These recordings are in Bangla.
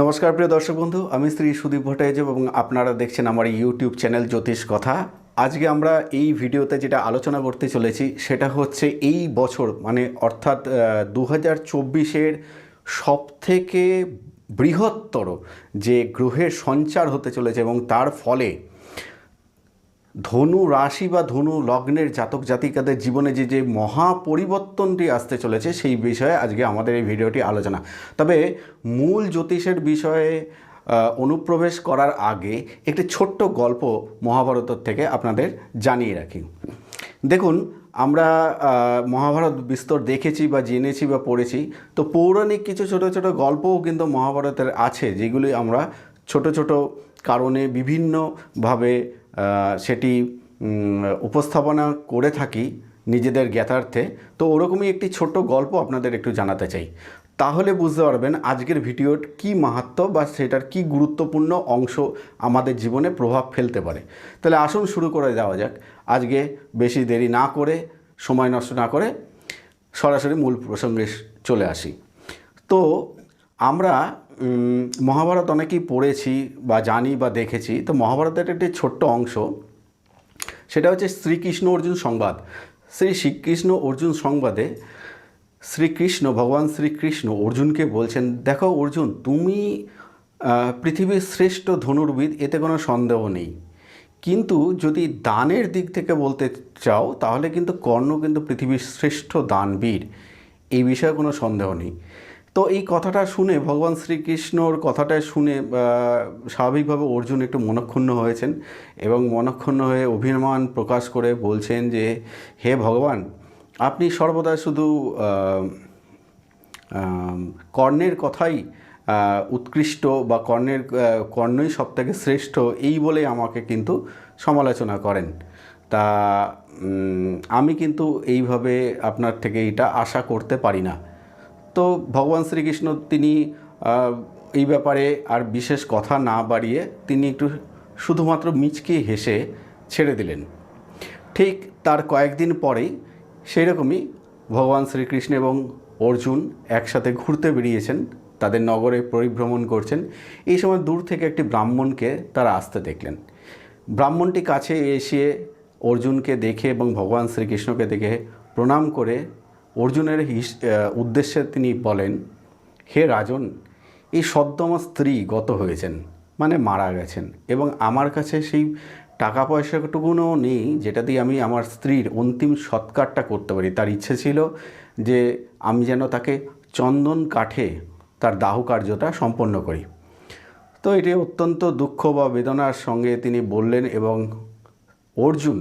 নমস্কার, প্রিয় দর্শক বন্ধু। আমি শ্রী সুদীপ ভট্টাচার্য এবং আপনারা দেখছেন আমার ইউটিউব চ্যানেল জ্যোতিষ কথা। আজকে আমরা এই ভিডিওতে যেটা আলোচনা করতে চলেছি, সেটা হচ্ছে এই বছর মানে অর্থাৎ দু হাজার চব্বিশের সবথেকে বৃহত্তর যে গ্রহের সঞ্চার হতে চলেছে এবং তার ফলে ধনু রাশি বা ধনু লগ্নের জাতক জাতিকাদের জীবনে যে যে মহা পরিবর্তনটি আসতে চলেছে সেই বিষয়ে আজকে আমাদের এই ভিডিওটি আলোচনা। তবে মূল জ্যোতিষের বিষয়ে অনুপ্রবেশ করার আগে একটি ছোট্ট গল্প মহাভারতের থেকে আপনাদের জানিয়ে রাখি। দেখুন, আমরা মহাভারত বিস্তর দেখেছি বা জেনেছি বা পড়েছি, তো পৌরাণিক কিছু ছোট ছোট গল্পও কিন্তু মহাভারতের আছে, যেগুলি আমরা ছোট ছোট কারণে বিভিন্নভাবে সেটি উপস্থাপনা করে থাকি নিজেদের জ্ঞাতার্থে। তো ওরকমই একটি ছোট্ট গল্প আপনাদের একটু জানাতে চাই। তাহলে বুঝতে পারবেন আজকের ভিডিওর কি মাহাত্ম বা সেটার কি গুরুত্বপূর্ণ অংশ আমাদের জীবনে প্রভাব ফেলতে পারে। তাহলে আসুন শুরু করে দেওয়া যাক। আজকে বেশি দেরি না করে, সময় নষ্ট না করে সরাসরি মূল প্রসঙ্গে চলে আসি। তো আমরা মহাভারত অনেকেই পড়েছি বা জানি বা দেখেছি। তো মহাভারতের একটি ছোট্ট অংশ, সেটা হচ্ছে শ্রীকৃষ্ণ অর্জুন সংবাদ। শ্রী শ্রীকৃষ্ণ অর্জুন সংবাদে শ্রীকৃষ্ণ, ভগবান শ্রীকৃষ্ণ অর্জুনকে বলছেন, দেখো অর্জুন, তুমি পৃথিবীর শ্রেষ্ঠ ধনুর্বিদ, এতে কোনো সন্দেহ নেই। কিন্তু যদি দানের দিক থেকে বলতে চাও, তাহলে কিন্তু কর্ণ কিন্তু পৃথিবীর শ্রেষ্ঠ দানবীর। এই বিষয়ে কোনো সন্দেহ নেই। তো এই কথাটা শুনে ভগবান শ্রীকৃষ্ণর কথাটা শুনে স্বাভাবিকভাবে অর্জুন একটু মনক্ষুণ্ণ হয়েছেন এবং মনক্ষুণ্ণ হয়ে অভিমান প্রকাশ করে বলছেন যে, হে ভগবান, আপনি সর্বদা শুধু কর্ণের কথাই উৎকৃষ্ট বা কর্ণের কর্ণই সব থেকে শ্রেষ্ঠ, এই বলে আমাকে কিন্তু সমালোচনা করেন। তা আমি কিন্তু এইভাবে আপনার থেকে এটা আশা করতে পারি না। তো ভগবান শ্রীকৃষ্ণ তিনি এই ব্যাপারে আর বিশেষ কথা না বাড়িয়ে তিনি একটু শুধুমাত্র মিচকে হেসে ছেড়ে দিলেন। ঠিক তার কয়েকদিন পরেই সেই রকমই ভগবান শ্রীকৃষ্ণ এবং অর্জুন একসাথে ঘুরতে বেরিয়েছেন, তাদের নগরে পরিভ্রমণ করছেন। এই সময় দূর থেকে একটি ব্রাহ্মণকে তারা আসতে দেখলেন। ব্রাহ্মণটি কাছে এসে অর্জুনকে দেখে এবং ভগবান শ্রীকৃষ্ণকে দেখে প্রণাম করে অর্জুনের উদ্দেশ্যে তিনি বলেন, হে রাজন, এই সদ্য আমার স্ত্রী গত হয়েছেন মানে মারা গেছেন এবং আমার কাছে সেই টাকা পয়সাটুকুনও নেই যেটা দিয়ে আমি আমার স্ত্রীর অন্তিম সৎকারটা করতে পারি। তার ইচ্ছে ছিল যে আমি যেন তাকে চন্দন কাঠে তার দাহ কার্যটা সম্পন্ন করি। তো এটি অত্যন্ত দুঃখ বা বেদনার সঙ্গে তিনি বললেন এবং অর্জুন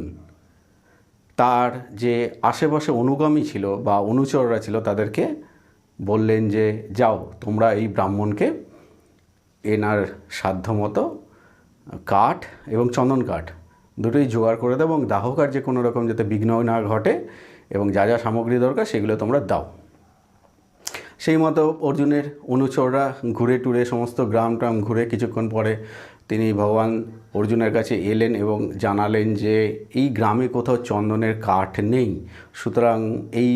তার যে আশেপাশে অনুগামী ছিল বা অনুচররা ছিল তাদেরকে বললেন যে, যাও, তোমরা এই ব্রাহ্মণকে এনার সাধ্যমতো কাঠ এবং চন্দন কাঠ দুটোই জোগাড় করে দাও এবং দাহ কার্যে কোনো রকম যাতে বিঘ্ন না ঘটে এবং যা যা সামগ্রী দরকার সেগুলো তোমরা দাও। সেই মতো অর্জুনের অনুচররা ঘুরে টুরে সমস্ত গ্রাম ট্রাম ঘুরে কিছুক্ষণ পরে তিনি ভগবান অর্জুনের কাছে এলেন এবং জানালেন যে এই গ্রামে কোথাও চন্দনের কাঠ নেই। সুতরাং এই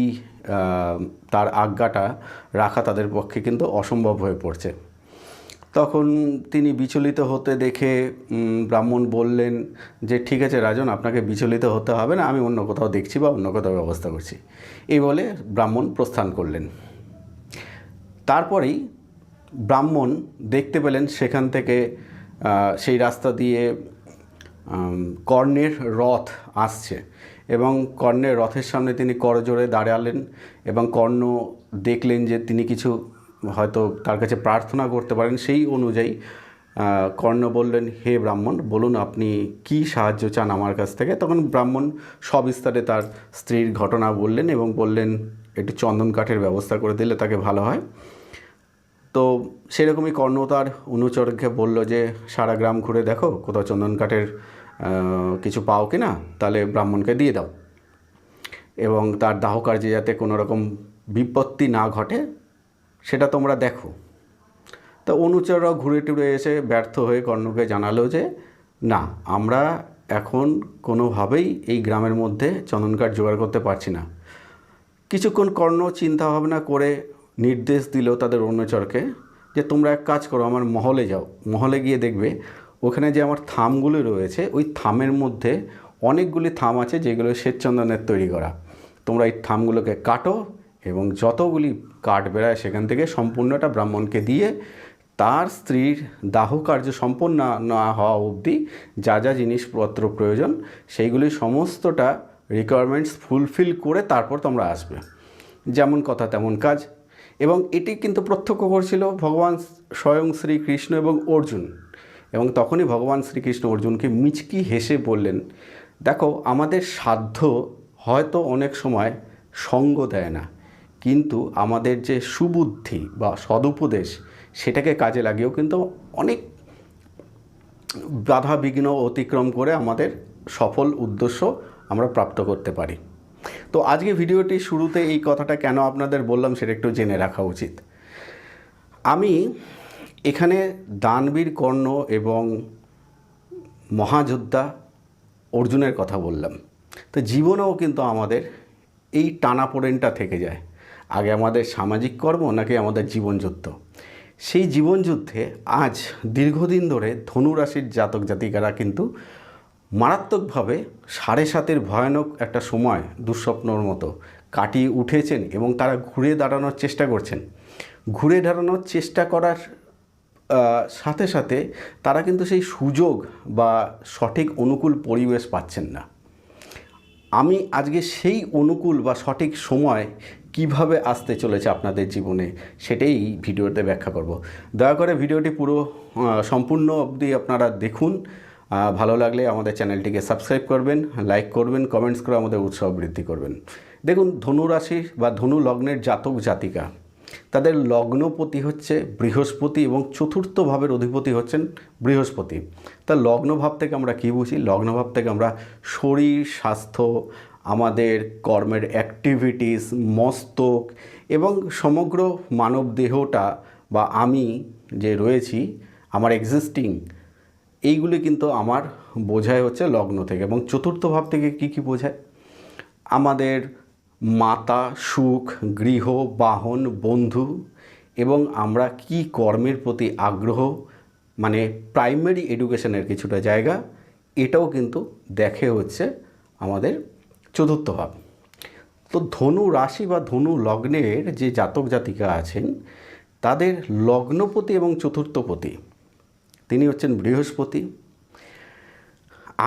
তার আজ্ঞাটা রাখা তাদের পক্ষে কিন্তু অসম্ভব হয়ে পড়ছে। তখন তিনি বিচলিত হতে দেখে ব্রাহ্মণ বললেন যে, ঠিক আছে রাজন, আপনাকে বিচলিত হতে হবে না, আমি অন্য কোথাও দেখছি বা অন্য কোথাও ব্যবস্থা করছি। এই বলে ব্রাহ্মণ প্রস্থান করলেন। তারপরেই ব্রাহ্মণ দেখতে পেলেন সেখান থেকে সেই রাস্তা দিয়ে কর্ণের রথ আসছে এবং কর্ণের রথের সামনে তিনি করজোড়ে দাঁড়ালেন এবং কর্ণ দেখলেন যে তিনি কিছু হয়তো তার কাছে প্রার্থনা করতে পারেন। সেই অনুযায়ী কর্ণ বললেন, হে ব্রাহ্মণ, বলুন আপনি কি সাহায্য চান আমার কাছ থেকে? তখন ব্রাহ্মণ সবিস্তারে তার স্ত্রীর ঘটনা বললেন এবং বললেন, একটু চন্দন কাঠের ব্যবস্থা করে দিলে তাকে ভালো হয়। তো সেরকমই কর্ণ তার অনুচরকে বলল যে, সারা গ্রাম ঘুরে দেখো কোথাও চন্দন কাঠের কিছু পাও কি না তাহলে ব্রাহ্মণকে দিয়ে দাও। এবং তার দাহ কার্যে যাতে কোনো রকম বিপত্তি না ঘটে, সেটা তোমরা দেখো। তো অনুচররাও ঘুরে টুরে এসে ব্যর্থ হয়ে কর্ণকে জানালো যে, না, আমরা এখন কোনোভাবেই এই গ্রামের মধ্যে চন্দন কাঠ জোগাড় করতে পারছি না। কিছুক্ষণ কর্ণ চিন্তা ভাবনা করে নির্দেশ দিল তাদের অনুচরকে যে, তোমরা এক কাজ করো, আমার মহলে যাও। মহলে গিয়ে দেখবে ওখানে যে আমার থামগুলো রয়েছে, ওই থামের মধ্যে অনেকগুলি থাম আছে যেগুলো শ্বেতচন্দনের তৈরি করা। তোমরা এই থামগুলোকে কাটো এবং যতগুলি কাঠ বেড়ায় সেখান থেকে সম্পূর্ণটা ব্রাহ্মণকে দিয়ে তার স্ত্রীর দাহ কার্য সম্পন্ন না হওয়া অবধি যা যা জিনিসপত্র প্রয়োজন, সেইগুলি সমস্তটা রিকোয়ারমেন্টস ফুলফিল করে তারপর তোমরা আসবে। যেমন কথা, তেমন কাজ। এবং এটি কিন্তু প্রত্যক্ষ করছিল ভগবান স্বয়ং শ্রীকৃষ্ণ এবং অর্জুন। এবং তখনই ভগবান শ্রীকৃষ্ণ অর্জুনকে মিচকি হেসে বললেন, দেখো, আমাদের সাধ্য হয়তো অনেক সময় সঙ্গ দেয় না, কিন্তু আমাদের যে সুবুদ্ধি বা সদুপদেশ সেটাকে কাজে লাগিয়েও কিন্তু অনেক বাধা বিঘ্ন অতিক্রম করে আমাদের সফল উদ্দেশ্য আমরা প্রাপ্ত করতে পারি। তো আজকে ভিডিওটি শুরুতে এই কথাটা কেন আপনাদের বললাম সেটা একটু জেনে রাখা উচিত। আমি এখানে দানবীর কর্ণ এবং মহাযোদ্ধা অর্জুনের কথা বললাম। তো জীবনেও কিন্তু আমাদের এই টানাপোড়েনটা থেকে যায়। আগে আমাদের সামাজিক কর্ম নাকি আমাদের জীবনযুদ্ধ। সেই জীবনযুদ্ধে আজ দীর্ঘদিন ধরে ধনুরাশির জাতক জাতিকারা কিন্তু মারাত্মকভাবে সাড়ে সাতের ভয়ানক একটা সময় দুঃস্বপ্নর মতো কাটিয়ে উঠেছেন এবং তারা ঘুরে দাঁড়ানোর চেষ্টা করছেন। ঘুরে দাঁড়ানোর চেষ্টা করার সাথে সাথে তারা কিন্তু সেই সুযোগ বা সঠিক অনুকূল পরিবেশ পাচ্ছেন না। আমি আজকে সেই অনুকূল বা সঠিক সময় কীভাবে আসতে চলেছে আপনাদের জীবনে সেটাই ভিডিওতে ব্যাখ্যা করব। দয়া করে ভিডিওটি পুরো সম্পূর্ণ অবধি আপনারা দেখুন। ভালো লাগলে আমাদের চ্যানেলটিকে সাবস্ক্রাইব করবেন, লাইক করবেন, কমেন্টস করে আমাদের উৎসাহ বৃদ্ধি করবেন। দেখুন ধনু রাশি বা ধনু লগ্নের জাতক জাতিকা, তাদের লগ্নপতি হচ্ছে বৃহস্পতি এবং চতুর্থ ভাবের অধিপতি হচ্ছেন বৃহস্পতি। তা লগ্নভাব থেকে আমরা কী বুঝি? লগ্নভাব থেকে আমরা শরীর, স্বাস্থ্য, আমাদের কর্মের অ্যাক্টিভিটিস মস্তক এবং সমগ্র মানব দেহটা বা আমি যে রয়েছি, আমার এক্সিস্টিং এইগুলি কিন্তু আমার বোঝায় হচ্ছে লগ্ন থেকে এবং চতুর্থ ভাব থেকে কী কী বোঝায়? আমাদের মাতা, সুখ, গৃহ, বাহন, বন্ধু এবং আমরা কি কর্মের প্রতি আগ্রহ মানে প্রাইমারি এডুকেশনের কিছুটা জায়গা, এটাও কিন্তু দেখে হচ্ছে আমাদের চতুর্থ ভাব। তো ধনু রাশি বা ধনু লগ্নের যে জাতক জাতিকা আছেন, তাদের লগ্নপতি এবং চতুর্থপতি তিনি হচ্ছেন বৃহস্পতি।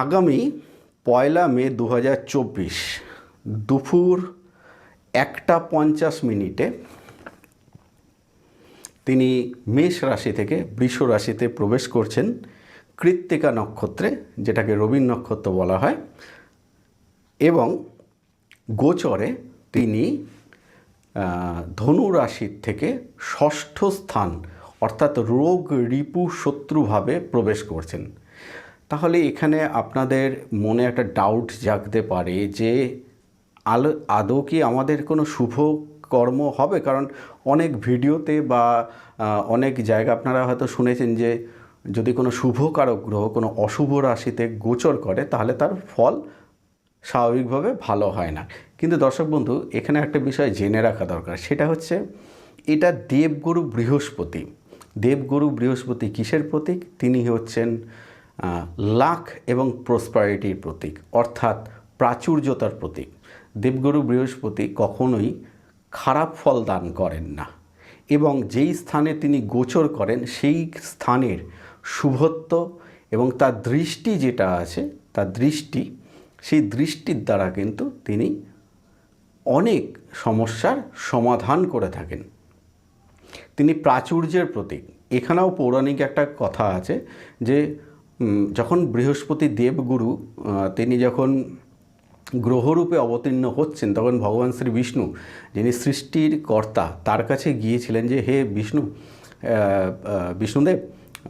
আগামী পয়লা মে দু হাজার চব্বিশ দুপুর একটা পঞ্চাশ মিনিটে তিনি মেষ রাশি থেকে বৃষ রাশিতে প্রবেশ করছেন কৃত্তিকা নক্ষত্রে, যেটাকে রবীন নক্ষত্র বলা হয়। এবং গোচরে তিনি ধনু রাশির থেকে ষষ্ঠ স্থান অর্থাৎ রোগ রিপু শত্রুভাবে প্রবেশ করছেন। তাহলে এখানে আপনাদের মনে একটা ডাউট জাগতে পারে যে, আলো, আদৌ কি আমাদের কোনো শুভ কর্ম হবে? কারণ অনেক ভিডিওতে বা অনেক জায়গা আপনারা হয়তো শুনেছেন যে, যদি কোনো শুভ শুভকারক গ্রহ কোনো অশুভ রাশিতে গোচর করে, তাহলে তার ফল স্বাভাবিকভাবে ভালো হয় না। কিন্তু দর্শক বন্ধু, এখানে একটা বিষয় জেনে রাখা দরকার, সেটা হচ্ছে এটা দেবগুরু বৃহস্পতি। দেবগুরু বৃহস্পতি কিসের প্রতীক? তিনি হচ্ছেন লাখ এবং প্রসপারিটির প্রতীক, অর্থাৎ প্রাচুর্যতার প্রতীক। দেবগুরু বৃহস্পতি কখনোই খারাপ ফল দান করেন না এবং যেই স্থানে তিনি গোচর করেন, সেই স্থানের শুভত্ব এবং তার দৃষ্টি যেটা আছে, তার দৃষ্টি, সেই দৃষ্টির দ্বারা কিন্তু তিনি অনেক সমস্যার সমাধান করে থাকেন। তিনি প্রাচুর্যের প্রতীক। এখানেও পৌরাণিক একটা কথা আছে যে যখন বৃহস্পতি দেবগুরু তিনি যখন গ্রহরূপে অবতীর্ণ হচ্ছেন, তখন ভগবান শ্রী বিষ্ণু, যিনি সৃষ্টির কর্তা, তার কাছে গিয়েছিলেন যে, হে বিষ্ণু বিষ্ণুদেব,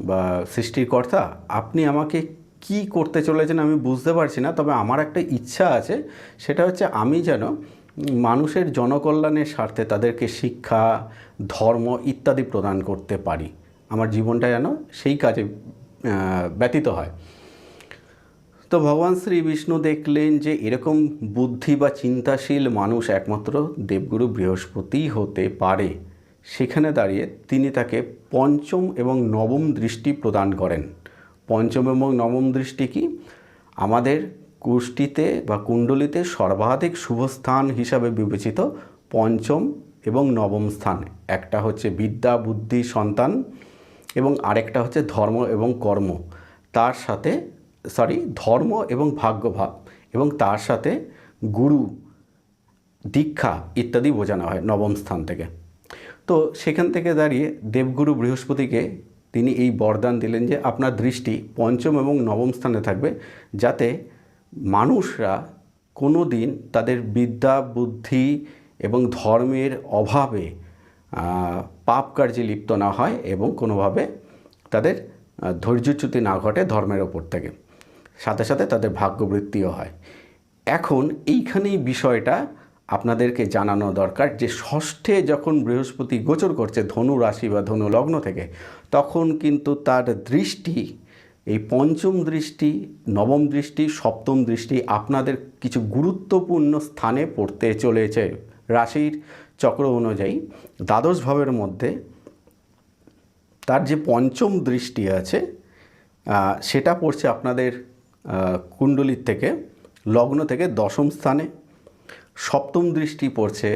বা সৃষ্টির কর্তা, আপনি আমাকে কি করতে চলেছেন আমি বুঝতে পারছি না, তবে আমার একটা ইচ্ছা আছে, সেটা হচ্ছে আমি যেন মানুষের জনকল্যাণের স্বার্থে তাদেরকে শিক্ষা, ধর্ম ইত্যাদি প্রদান করতে পারি। আমার জীবনটা যেন সেই কাজে ব্যতীত হয়। তো ভগবান শ্রী বিষ্ণু দেখলেন যে এরকম বুদ্ধি বা চিন্তাশীল মানুষ একমাত্র দেবগুরু বৃহস্পতিই হতে পারে। সেখানে দাঁড়িয়ে তিনি তাকে পঞ্চম এবং নবম দৃষ্টি প্রদান করেন। পঞ্চম এবং নবম দৃষ্টি কি? আমাদের কুষ্টিতে বা কুণ্ডলিতে সর্বাধিক শুভস্থান হিসাবে বিবেচিত পঞ্চম এবং নবম স্থান। একটা হচ্ছে বিদ্যা, বুদ্ধি, সন্তান এবং আরেকটা হচ্ছে ধর্ম এবং কর্ম। তার সাথে সরি ধর্ম এবং ভাগ্যভাব এবং তার সাথে গুরু, দীক্ষা ইত্যাদি বোঝানো হয় নবম স্থান থেকে। তো সেখান থেকে দাঁড়িয়ে দেবগুরু বৃহস্পতিকে তিনি এই বরদান দিলেন যে আপনার দৃষ্টি পঞ্চম এবং নবম স্থানে থাকবে যাতে মানুষরা কোনো দিন তাদের বিদ্যা, বুদ্ধি এবং ধর্মের অভাবে পাপ কার্যে লিপ্ত না হয় এবং কোনোভাবে তাদের ধৈর্যচ্যুতি না ঘটে ধর্মের ওপর থেকে। সাথে সাথে তাদের ভাগ্যবৃত্তিও হয়। এখন এইখানেই বিষয়টা আপনাদেরকে জানানো দরকার যে, ষষ্ঠে যখন বৃহস্পতি গোচর করছে ধনু রাশি বা ধনু লগ্ন থেকে, তখন কিন্তু তার দৃষ্টি এই পঞ্চম দৃষ্টি, নবম দৃষ্টি, সপ্তম দৃষ্টি আপনাদের কিছু গুরুত্বপূর্ণ স্থানে পড়তে চলেছে। রাশির চক্র অনুযায়ী দ্বাদশ ভাবের মধ্যে তার যে পঞ্চম দৃষ্টি আছে সেটা পড়ছে আপনাদের কুণ্ডলীর থেকে, লগ্ন থেকে দশম স্থানে। সপ্তম দৃষ্টি পড়ছে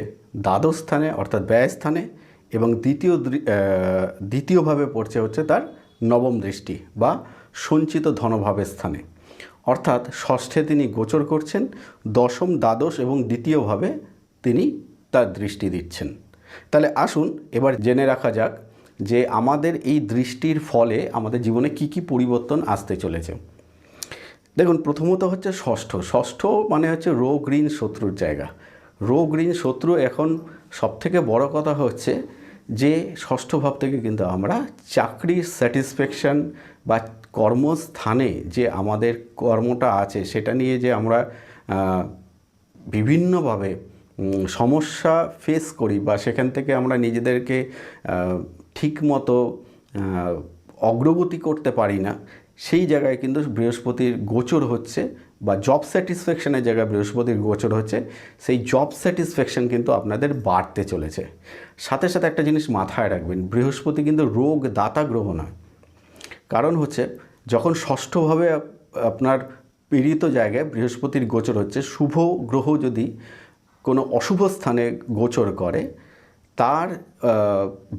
দ্বাদশ স্থানে, অর্থাৎ ব্যয় স্থানে এবং দ্বিতীয় দ্বিতীয়ভাবে পড়ছে হচ্ছে তার নবম দৃষ্টি বা সঞ্চিত ধনভাবের স্থানে। অর্থাৎ ষষ্ঠে তিনি গোচর করছেন, দশম দ্বাদশ এবং দ্বিতীয়ভাবে তিনি তার দৃষ্টি দিচ্ছেন। তাহলে আসুন এবার জেনে রাখা যাক যে আমাদের এই দৃষ্টির ফলে আমাদের জীবনে কি কি পরিবর্তন আসতে চলেছে। দেখুন, প্রথমত হচ্ছে ষষ্ঠ। ষষ্ঠ মানে হচ্ছে রোগ ঋণ শত্রুর জায়গা। রোগ ঋণ শত্রু এখন সবথেকে বড় কথা হচ্ছে যে ষষ্ঠ ভাব থেকে কিন্তু আমরা চাকরির স্যাটিসফ্যাকশান বা কর্মস্থানে যে আমাদের কর্মটা আছে, সেটা নিয়ে যে আমরা বিভিন্নভাবে সমস্যা ফেস করি বা সেখান থেকে আমরা নিজেদেরকে ঠিক মতো অগ্রগতি করতে পারি না, সেই জায়গায় কিন্তু বৃহস্পতির গোচর হচ্ছে বা জব স্যাটিসফ্যাকশনের জায়গায় বৃহস্পতির গোচর হচ্ছে, সেই জব স্যাটিসফ্যাকশন কিন্তু আপনাদের বাড়তে চলেছে। সাথে সাথে একটা জিনিস মাথায় রাখবেন, বৃহস্পতি কিন্তু রোগ দাতা গ্রহ নয়। কারণ হচ্ছে যখন ষষ্ঠভাবে আপনার পীড়িত জায়গায় বৃহস্পতির গোচর হচ্ছে, শুভ গ্রহ যদি কোনো অশুভ স্থানে গোচর করে, তার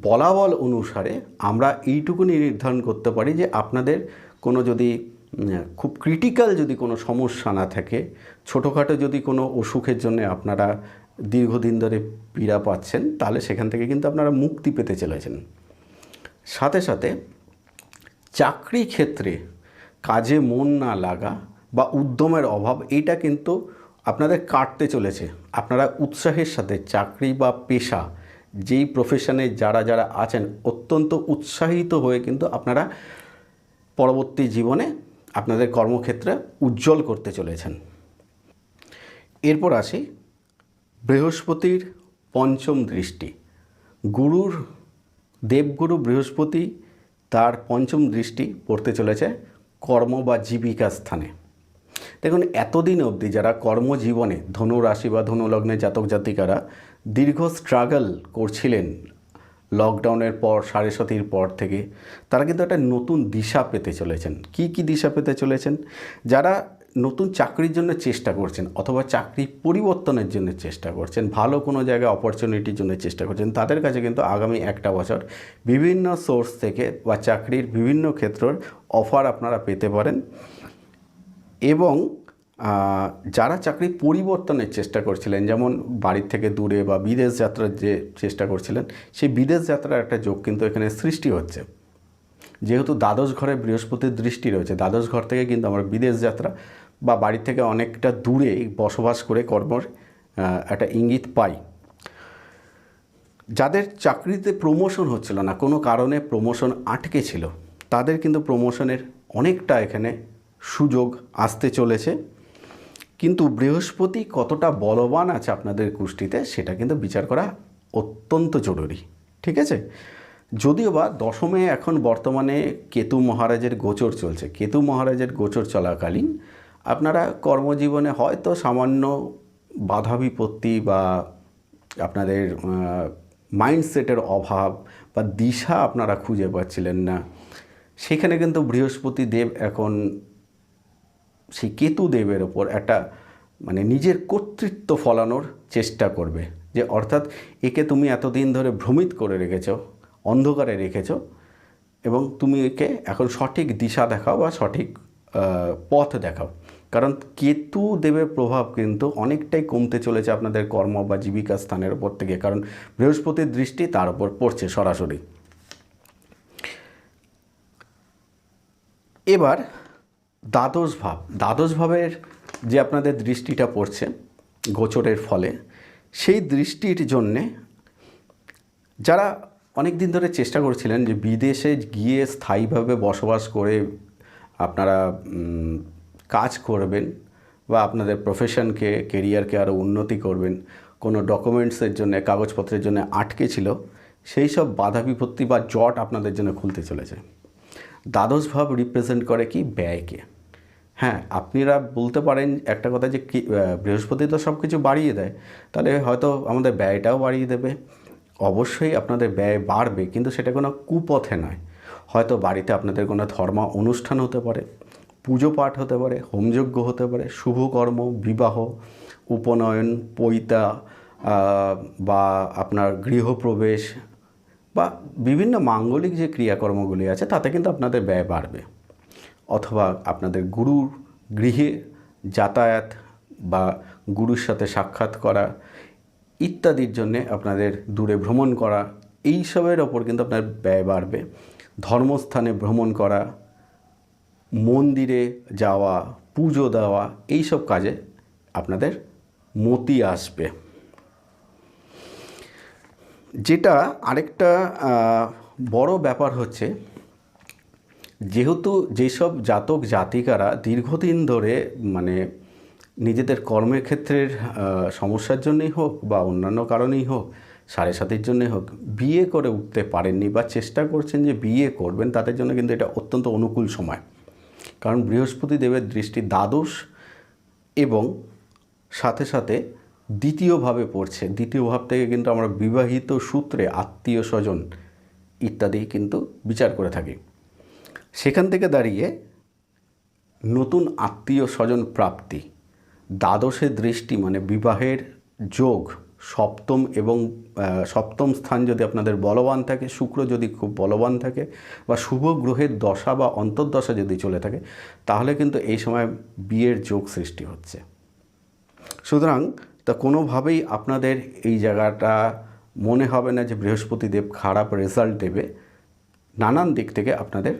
বলাবল অনুসারে আমরা এইটুকুনি নির্ধারণ করতে পারি যে আপনাদের কোনো যদি খুব ক্রিটিক্যাল যদি কোনো সমস্যা না থাকে, ছোটোখাটো যদি কোনো অসুখের জন্য আপনারা দীর্ঘদিন ধরে পীড়া পাচ্ছেন, তাহলে সেখান থেকে কিন্তু আপনারা মুক্তি পেতে চলেছেন। সাথে সাথে চাকরি ক্ষেত্রে কাজে মন না লাগা বা উদ্যমের অভাব, এটা কিন্তু আপনাদের কাটতে চলেছে। আপনারা উৎসাহের সাথে চাকরি বা পেশা যেই প্রফেশনে যারা যারা আছেন, অত্যন্ত উৎসাহিত হয়ে কিন্তু আপনারা পরবর্তী জীবনে আপনাদের কর্মক্ষেত্রে উজ্জ্বল করতে চলেছেন। এরপর আসি বৃহস্পতির পঞ্চম দৃষ্টি। গুরুর, দেবগুরু বৃহস্পতি তার পঞ্চম দৃষ্টি পড়তে চলেছে কর্ম বা জীবিকা স্থানে। দেখুন, এতদিন অবধি যারা কর্মজীবনে ধনুরাশি বা ধনুলগ্নে জাতক জাতিকারা দীর্ঘ স্ট্রাগল করছিলেন লকডাউনের পর, সাড়ে সতির পর থেকে, তারা কিন্তু একটা নতুন দিশা পেতে চলেছেন। কি কি দিশা পেতে চলেছেন? যারা নতুন চাকরির জন্য চেষ্টা করছেন অথবা চাকরি পরিবর্তনের জন্য চেষ্টা করছেন, ভালো কোনো জায়গায় অপরচুনিটির জন্য চেষ্টা করছেন, তাদের কাছে কিন্তু আগামী একটা বছর বিভিন্ন সোর্স থেকে বা চাকরির বিভিন্ন ক্ষেত্রের অফার আপনারা পেতে পারেন। এবং যারা চাকরি পরিবর্তনের চেষ্টা করছিলেন, যেমন বাড়ির থেকে দূরে বা বিদেশ যাত্রার যে চেষ্টা করছিলেন, সেই বিদেশ যাত্রার একটা যোগ কিন্তু এখানে সৃষ্টি হচ্ছে। যেহেতু দ্বাদশ ঘরে বৃহস্পতির দৃষ্টি রয়েছে, দ্বাদশ ঘর থেকে কিন্তু আমার বিদেশ যাত্রা বা বাড়ি থেকে অনেকটা দূরে বসবাস করে কর্মর একটা ইঙ্গিত পাই। যাদের চাকরিতে প্রমোশন হচ্ছিল না, কোনো কারণে প্রমোশন আটকে ছিল, তাদের কিন্তু প্রমোশনের অনেকটা এখানে সুযোগ আসতে চলেছে। কিন্তু বৃহস্পতি কতটা বলবান আছে আপনাদের কুষ্টিতে সেটা কিন্তু বিচার করা অত্যন্ত জরুরি, ঠিক আছে? যদিও বা দশমে এখন বর্তমানে কেতু মহারাজের গোচর চলছে, কেতু মহারাজের গোচর চলাকালীন আপনারা কর্মজীবনে হয়তো সামান্য বাধা বিপত্তি বা আপনাদের মাইন্ডসেটের অভাব বা দিশা আপনারা খুঁজে পাচ্ছিলেন না। সেখানে কিন্তু বৃহস্পতি দেব এখন সেই কেতু দেবের ওপর একটা মানে নিজের কর্তৃত্ব ফলানোর চেষ্টা করবে। যে অর্থাৎ একে তুমি এতদিন ধরে ভ্রমিত করে রেখেছ, অন্ধকারে রেখেছ এবং তুমি একে এখন সঠিক দিশা দেখাও বা সঠিক পথ দেখাও। কারণ কেতু দেবের প্রভাব কিন্তু অনেকটাই কমতে চলেছে আপনাদের কর্ম বা জীবিকা স্থানের উপর থেকে, কারণ বৃহস্পতির দৃষ্টি তার উপর পড়ছে সরাসরি। এবার দ্বাদশ ভাব। দ্বাদশ ভাবের যে আপনাদের দৃষ্টিটা পড়ছে গোচরের ফলে, সেই দৃষ্টির জন্যে যারা অনেক দিন ধরে চেষ্টা করছিলেন যে বিদেশে গিয়ে স্থায়ীভাবে বসবাস করে আপনারা কাজ করবেন বা আপনাদের প্রফেশনকে কেরিয়ারকে আরও উন্নতি করবেন, কোনো ডকুমেন্টসের জন্য, কাগজপত্রের জন্য আটকে ছিল, সেই সব বাধা বিপত্তি বা জট আপনাদের জন্য খুলতে চলেছে। দ্বাদশ ভাব রিপ্রেজেন্ট করে কি? ব্যয়কে। হ্যাঁ আপনারা বলতে পারেন একটা কথা যে কি বৃহস্পতি তো সব কিছু বাড়িয়ে দেয়, তাহলে হয়তো আমাদের ব্যয়টাও বাড়িয়ে দেবে। অবশ্যই আপনাদের ব্যয় বাড়বে, কিন্তু সেটা কোনো কুপথে নয়। হয়তো বাড়িতে আপনাদের কোনো ধর্ম অনুষ্ঠান হতে পারে পুজো পাঠ হতে পারে, হোমযজ্ঞ হতে পারে, শুভকর্ম, বিবাহ, উপনয়ন, পৈতা বা আপনার গৃহপ্রবেশ, বা বিভিন্ন মাঙ্গলিক যে ক্রিয়াকর্মগুলি আছে, তাতে কিন্তু আপনাদের ব্যয় বাড়বে। অথবা আপনাদের গুরুর গৃহে যাতায়াত বা গুরুর সাথে সাক্ষাৎ করা ইত্যাদির জন্যে আপনাদের দূরে ভ্রমণ করা, এইসবের ওপর কিন্তু আপনার ব্যয় বাড়বে। ধর্মস্থানে ভ্রমণ করা মন্দিরে যাওয়া, পুজো দেওয়া, এইসব কাজে আপনাদের মতি আসবে। যেটা আরেকটা বড় ব্যাপার হচ্ছে, যেহেতু যেসব জাতক জাতিকারা দীর্ঘদিন ধরে মানে নিজেদের কর্মের ক্ষেত্রের সমস্যার জন্যই হোক বা অন্যান্য কারণেই হোক, সাড়ে সাতির জন্যই হোক, বিয়ে করে উঠতে পারেননি বা চেষ্টা করছেন যে বিয়ে করবেন, তাদের জন্য কিন্তু এটা অত্যন্ত অনুকূল সময়। কারণ বৃহস্পতি দেবের দৃষ্টি দ্বাদশ এবং সাথে সাথে দ্বিতীয়ভাবে পড়ছে। দ্বিতীয় ভাব থেকে কিন্তু আমরা বিবাহিত সূত্রে আত্মীয় স্বজন ইত্যাদি কিন্তু বিচার করে থাকি। সেখান থেকে দাঁড়িয়ে নতুন আত্মীয় স্বজন প্রাপ্তি দ্বাদশের দৃষ্টি মানে বিবাহের যোগ, সপ্তম এবং সপ্তম স্থান যদি আপনাদের বলবান থাকে, শুক্র যদি খুব বলবান থাকে, বা শুভ গ্রহের দশা বা অন্তর্দশা যদি চলে থাকে, তাহলে কিন্তু এই সময় বিয়ের যোগ সৃষ্টি হচ্ছে। সুতরাং তা কোনোভাবেই আপনাদের এই জায়গাটা মনে হবে না যে বৃহস্পতি দেব খারাপ রেজাল্ট দেবে। নানান দিক থেকে আপনাদের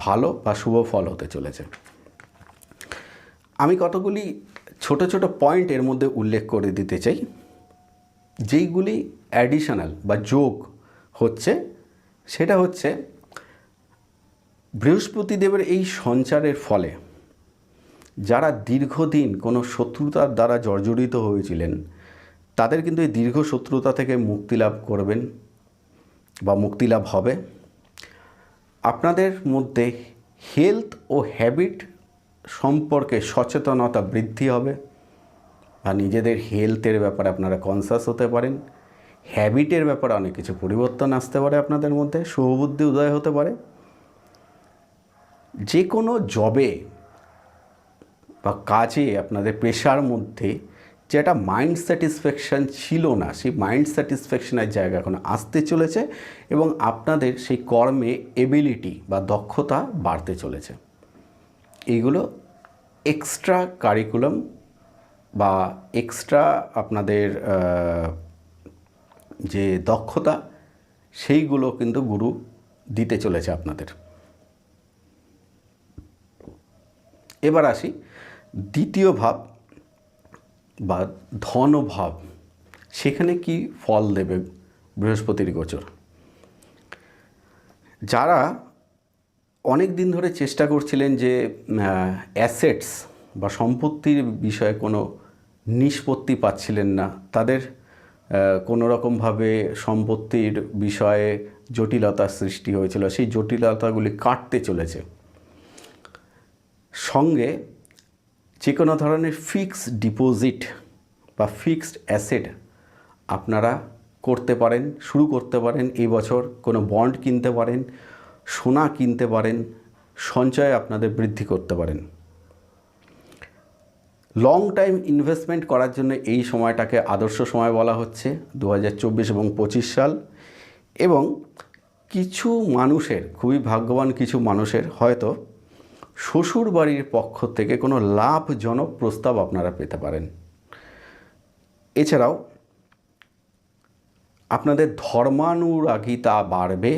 ভালো বা শুভ ফল হতে চলেছে। আমি কতগুলি ছোট ছোট পয়েন্ট এর মধ্যে উল্লেখ করে দিতে চাই। যেইগুলি অ্যাডিশনাল বা যোগ হচ্ছে, সেটা হচ্ছে বৃহস্পতি দেবের এই সঞ্চারের ফলে যারা দীর্ঘদিন কোনো শত্রুতার দ্বারা জর্জরিত হয়েছিলেন, তাদের কিন্তু এই দীর্ঘ শত্রুতা থেকে মুক্তি লাভ করবেন বা মুক্তি লাভ হবে। আপনাদের মধ্যে হেলথ ও হ্যাবিট সম্পর্কে সচেতনতা বৃদ্ধি হবে। বা নিজেদের হেলথের ব্যাপারে আপনারা কনসাস হতে পারেন। হ্যাবিটের ব্যাপারে অনেক কিছু পরিবর্তন আসতে পারে আপনাদের মধ্যে, শুভবুদ্ধি উদয় হতে পারে। যে কোনো জবে বা কাজে আপনাদের পেশার মধ্যে যেটা মাইন্ড স্যাটিসফ্যাকশান ছিল না, সেই মাইন্ড স্যাটিসফ্যাকশনের জায়গা এখন আসতে চলেছে এবং আপনাদের সেই কর্মে এবিলিটি বা দক্ষতা বাড়তে চলেছে। এইগুলো এক্সট্রা কারিকুলাম বা এক্সট্রা আপনাদের যে দক্ষতা, সেইগুলো কিন্তু গুরু দিতে চলেছে আপনাদের। এবার আসি, দ্বিতীয় ভাব বা ধনভাব, সেখানে কি ফল দেবে বৃহস্পতির গোচর? যারা অনেক দিন ধরে চেষ্টা করছিলেন যে অ্যাসেটস বা সম্পত্তির বিষয়ে কোনো নিষ্পত্তি পাচ্ছিলেন না। তাদের কোনো রকমভাবে সম্পত্তির বিষয়ে জটিলতার সৃষ্টি হয়েছিল। সেই জটিলতাগুলি কাটতে চলেছে। সঙ্গে যে কোনো ধরনের ফিক্সড ডিপোজিট বা ফিক্সড অ্যাসেট আপনারা করতে পারেন, শুরু করতে পারেন, এই বছর কোনো বন্ড কিনতে পারেন, সোনা কিনতে পারেন, সঞ্চয় আপনাদের বৃদ্ধি করতে পারেন। লং টাইম ইনভেস্টমেন্ট করার জন্য এই সময়টাকে আদর্শ সময় বলা হচ্ছে দু হাজার চব্বিশ এবং পঁচিশ সাল। এবং কিছু মানুষের, খুবই ভাগ্যবান কিছু মানুষের হয়তো শ্বশুর বাড়ির পক্ষ থেকে কোনো লাভজনক প্রস্তাব আপনারা পেতে পারেন। এছাড়াও আপনাদের ধর্মানুরাগিতা বাড়বে।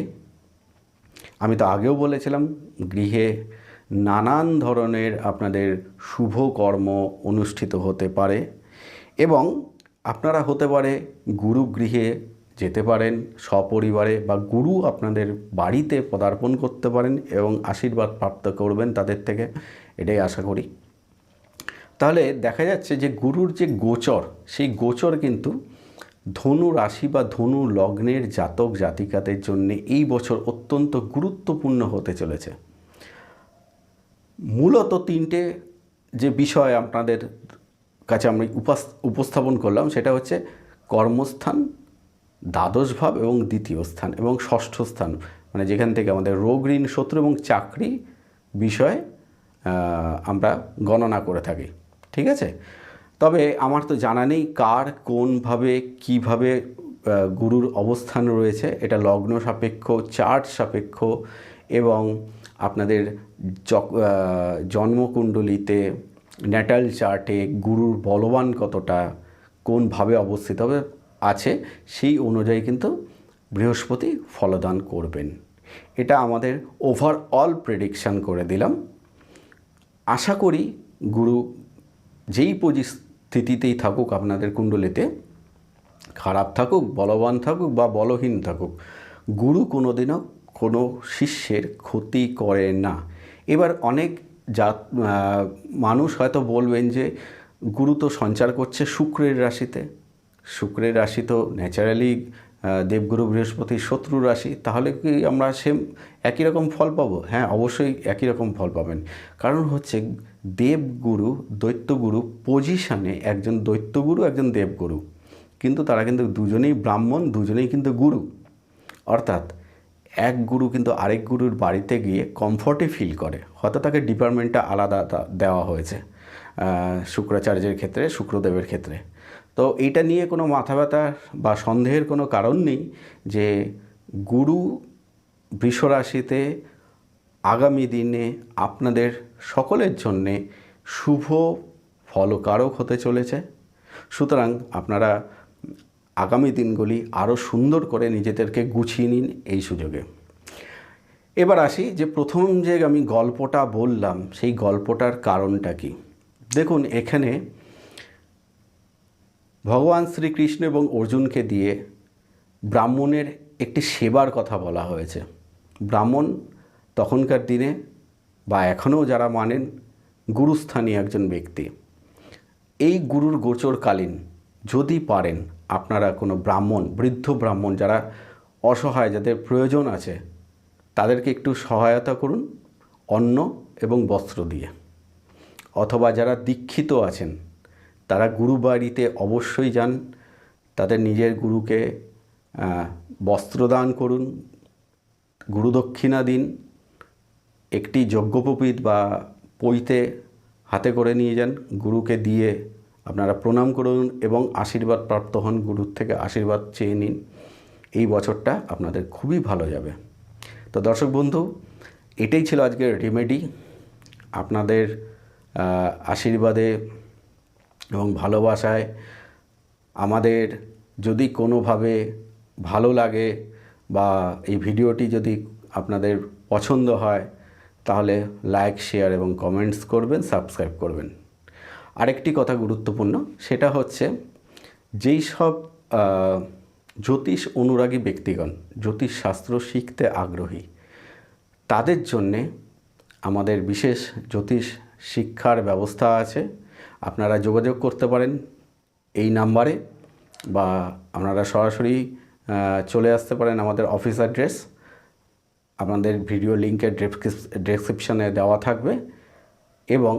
আমি তো আগেও বলেছিলাম, গৃহে নানান ধরনের আপনাদের শুভ কর্ম অনুষ্ঠিত হতে পারে এবং আপনারা হতে পারে গুরু গৃহে যেতে পারেন, সপরিবারে বা গুরু আপনাদের বাড়িতে পদার্পণ করতে পারেন এবং আশীর্বাদ প্রাপ্ত করবেন তাদের থেকে, এটাই আশা করি। তাহলে দেখা যাচ্ছে যে গুরুর যে গোচর, সেই গোচর কিন্তু ধনু রাশি বা ধনু লগ্নের জাতক জাতিকাদের জন্য এই বছর অত্যন্ত গুরুত্বপূর্ণ হতে চলেছে। মূলত তিনটে যে বিষয় আপনাদের কাছে আমি উপাস- উপস্থাপন করলাম, সেটা হচ্ছে কর্মস্থান দ্বাদশ ভাব এবং দ্বিতীয় স্থান এবং ষষ্ঠ স্থান। মানে যেখান থেকে আমাদের রোগ, ঋণ, শত্রু এবং চাকরি বিষয়ে আমরা গণনা করে থাকি। ঠিক আছে? তবে আমার তো জানা নেই কার, কোনভাবে, কীভাবে গুরুর অবস্থান রয়েছে। এটা লগ্ন সাপেক্ষ, চার্ট সাপেক্ষ এবং আপনাদের জন্মকুণ্ডলিতে ন্যাটাল চার্টে গুরুর বলবান কতটা কোনভাবে অবস্থিত হবে, আছে, সেই অনুযায়ী কিন্তু বৃহস্পতি ফলদান করবেন। এটা আমাদের ওভারঅল প্রেডিকশান করে দিলাম। আশা করি গুরু যেই পরিস্থিতিতেই থাকুক আপনাদের কুণ্ডলিতে, খারাপ থাকুক, বলবান থাকুক বা বলহীন থাকুক, গুরু কোনোদিনও কোনো শিষ্যের ক্ষতি করে না। এবার অনেক জাত মানুষ হয়তো বলবেন যে, গুরু তো সঞ্চার করছে শুক্রের রাশিতে। শুক্রের রাশি তো ন্যাচারালি দেবগুরু বৃহস্পতি শত্রু রাশি, তাহলে কি আমরা সেম একই রকম ফল পাবো? হ্যাঁ অবশ্যই একই রকম ফল পাবেন। কারণ হচ্ছে দেবগুরু, দৈত্যগুরু পজিশানে একজন দৈত্যগুরু, একজন দেবগুরু। কিন্তু তারা কিন্তু দুজনেই ব্রাহ্মণ, দুজনেই কিন্তু গুরু। অর্থাৎ এক গুরু কিন্তু আরেক গুরুর বাড়িতে গিয়ে কমফর্টে ফিল করে। হয়তো তাকে ডিপার্টমেন্টটা আলাদা দেওয়া হয়েছে শুক্রাচার্যের ক্ষেত্রে, শুক্রদেবের ক্ষেত্রে। তো এটা নিয়ে কোনো মাথা ব্যথা বা সন্দেহের কোনো কারণ নেই যে গুরু বৃষরাশিতে আগামী দিনে আপনাদের সকলের জন্যে শুভ ফলকারক হতে চলেছে। সুতরাং আপনারা আগামী দিনগুলি আরও সুন্দর করে নিজেদেরকে গুছিয়ে নিন এই সুযোগে। এবার আসি যে প্রথম যে আমি গল্পটা বললাম, সেই গল্পটার কারণটা কি? দেখুন, এখানে ভগবান শ্রীকৃষ্ণ এবং অর্জুনকে দিয়ে ব্রাহ্মণের একটি সেবার কথা বলা হয়েছে। ব্রাহ্মণ তখনকার দিনে বা এখনও যারা মানেন গুরুস্থানীয় একজন ব্যক্তি। এই গুরুর গোচরকালীন যদি পারেন আপনারা কোনো ব্রাহ্মণ বৃদ্ধ ব্রাহ্মণ যারা অসহায় যাদের প্রয়োজন আছে তাদেরকে একটু সহায়তা করুন অন্ন এবং বস্ত্র দিয়ে। অথবা যারা দীক্ষিত আছেন তারা গুরু বাড়িতে অবশ্যই যান তাদের নিজের গুরুকে আহ, বস্ত্রদান করুন গুরুদক্ষিণা দিন একটি যজ্ঞোপবীত বা পৈতে হাতে করে নিয়ে যান গুরুকে দিয়ে আপনারা প্রণাম করুন এবং আশীর্বাদ প্রাপ্ত হন, গুরুর থেকে আশীর্বাদ চেয়ে নিন। এই বছরটা আপনাদের খুবই ভালো যাবে। তো দর্শক বন্ধু, এটাই ছিল আজকের রেমেডি আপনাদের আশীর্বাদে এবং ভালোবাসায় আমাদের যদি কোনোভাবে ভালো লাগে বা এই ভিডিওটি যদি আপনাদের পছন্দ হয়, তাহলে লাইক শেয়ার এবং কমেন্টস করবেন সাবস্ক্রাইব করবেন। আরেকটি কথা গুরুত্বপূর্ণ, সেটা হচ্ছে যেই সব জ্যোতিষ অনুরাগী ব্যক্তিগণ, জ্যোতিষ শাস্ত্র শিখতে আগ্রহী, তাদের জন্যে আমাদের বিশেষ জ্যোতিষ শিক্ষার ব্যবস্থা আছে। আপনারা যোগাযোগ করতে পারেন এই নাম্বারে বা আপনারা সরাসরি চলে আসতে পারেন আমাদের অফিস অ্যাড্রেস। আপনাদের ভিডিও লিঙ্কের ডেসক্রিপশানে দেওয়া থাকবে এবং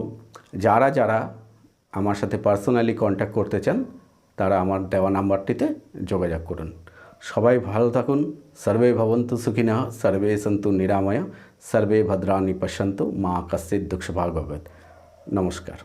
যারা যারা আমার সাথে পার্সোনালি কন্ট্যাক্ট করতে চান, তারা আমার দেওয়া নাম্বারটিতে যোগাযোগ করুন। সবাই ভালো থাকুন। সর্বে ভবন্তু সুখিনা, সর্বে সন্তু নিরাময়, সর্বে ভদ্রানি পশ্যন্তু মা কশ্চিৎ দুঃখ ভাগবত নমস্কার।